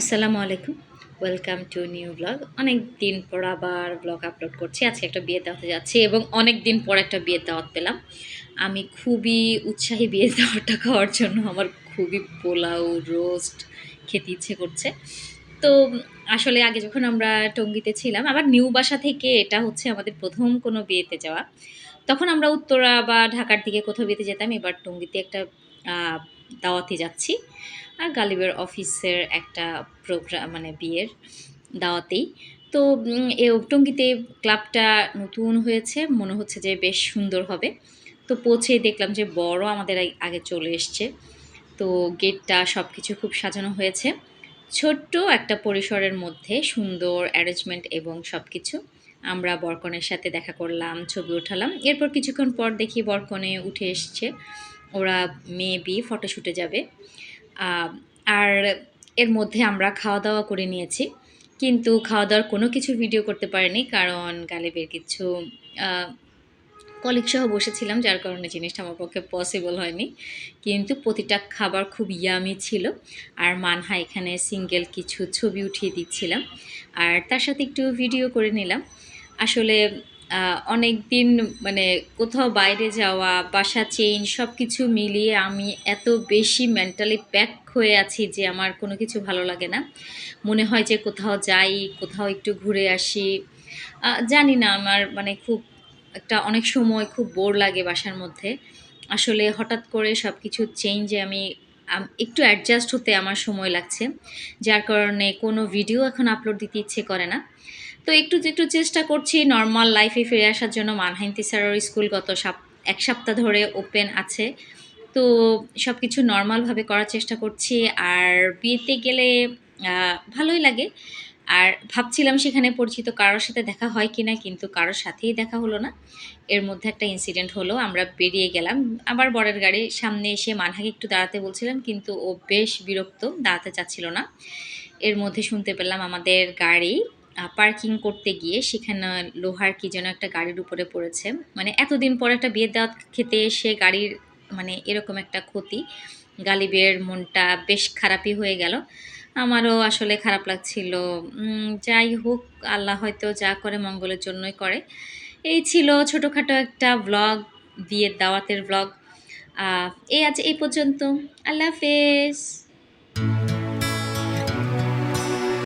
আসসালামু আলাইকুম। Welcome to new blog অনেক দিন পর আবার ব্লগ আপলোড করছি। আজকে একটা বিয়ে দাওয়াতে যাচ্ছি এবং অনেক দিন পর একটা বিয়ের দাওয়াত পেলাম। আমি খুবই উৎসাহী বিয়ের দাওয়াতটা খাওয়ার জন্য। আমার খুবই পোলাও রোস্ট খেতে ইচ্ছে করছে। তো আসলে আগে যখন আমরা টঙ্গিতে ছিলাম আবার নিউ বাসা থেকে এটা হচ্ছে আমাদের প্রথম কোনো বিয়েতে যাওয়া। তখন আমরা উত্তরা বা ঢাকার দিকে কোথাও বিয়েতে যেতাম। এবার টঙ্গিতে একটা দাওয়াতে যাচ্ছি। আর গালিবের অফিসের একটা প্রোগ্রাম মানে বিয়ের দাওয়াতেই। তো এ টঙ্গিতে ক্লাবটা নতুন হয়েছে, মনে হচ্ছে যে বেশ সুন্দর হবে। তো পৌঁছে দেখলাম যে বড় আমাদের আগে চলে এসছে। তো গেটটা সব কিছু খুব সাজানো হয়েছে। ছোট্ট একটা পরিসরের মধ্যে সুন্দর অ্যারেঞ্জমেন্ট এবং সব কিছু আমরা বরকনের সাথে দেখা করলাম, ছবি উঠালাম এরপর কিছুক্ষণ পর দেখি বরকনে উঠে এসছে। ওরা মেবি ফটোশ্যুটে যাবে। আর এর মধ্যে আমরা খাওয়া দাওয়া করে নিয়েছি। কিন্তু খাওয়া দাওয়ার কোনো কিছু ভিডিও করতে পারিনি কারণ গালিবের কিছু কলিগ সহ বসেছিলাম, যার কারণে জিনিসটা আমার পক্ষে পসিবল হয়নি। কিন্তু প্রতিটা খাবার খুব ইয়ামি ছিল। আর মানহা এখানে সিঙ্গেল কিছু ছবি উঠিয়ে দিচ্ছিলাম। আর তার সাথে একটু ভিডিও করে নিলাম। আসলে অনেক দিন মানে কোথাও বাইরে যাওয়া, বাসা চেঞ্জ সব কিছু মিলিয়ে আমি এত বেশি মেন্টালি প্যাক হয়ে আছি যে আমার কোনো কিছু ভালো লাগে না। মনে হয় যে কোথাও যাই, কোথাও একটু ঘুরে আসি। জানি না, আমার মানে খুব একটা অনেক সময় খুব বোর লাগে বাসার মধ্যে। আসলে হঠাৎ করে সব কিছু চেঞ্জে আমি একটু অ্যাডজাস্ট হতে আমার সময় লাগছে। যার কারণে কোনো ভিডিও এখন আপলোড দিতে ইচ্ছে করে না। তো একটু একটু চেষ্টা করছি নর্মাল লাইফে ফিরে আসার জন্য। মানহাইন তিসারর স্কুল গত সাপ- এক সপ্তাহ ধরে ওপেন আছে। তো সব কিছু নর্মালভাবে করার চেষ্টা করছি। আর বিয়েতে গেলে ভালোই লাগে। আর ভাবছিলাম সেখানে পরিচিত কারোর সাথে দেখা হয় কিনা, কিন্তু কারোর সাথেই দেখা হলো না। এর মধ্যে একটা ইনসিডেন্ট হলো, আমরা বেরিয়ে গেলাম। আবার বরের গাড়ির সামনে এসে মানহাকে একটু দাঁড়াতে বলছিলাম, কিন্তু ও বেশ বিরক্ত, দাঁড়াতে চাচ্ছিল না। এর মধ্যে শুনতে পেলাম আমাদের গাড়ি পার্কিং করতে গিয়ে সেখানে লোহার কি যেন একটা গাড়ির উপরে পড়েছে। মানে এতদিন পর একটা বিয়ের দাওয়াত খেতে এসে গাড়ির মানে এরকম একটা ক্ষতি। গালিবের মনটা বেশ খারাপই হয়ে গেল। আমারও আসলে খারাপ লাগছিল। যাই হোক, আল্লাহ হয়তো যা করে মঙ্গলের জন্যই করে। এই ছিল ছোটোখাটো একটা ব্লগ বিয়ের দাওয়াতের ব্লগ এই আজ এই পর্যন্ত। আল্লাহ হাফেজ।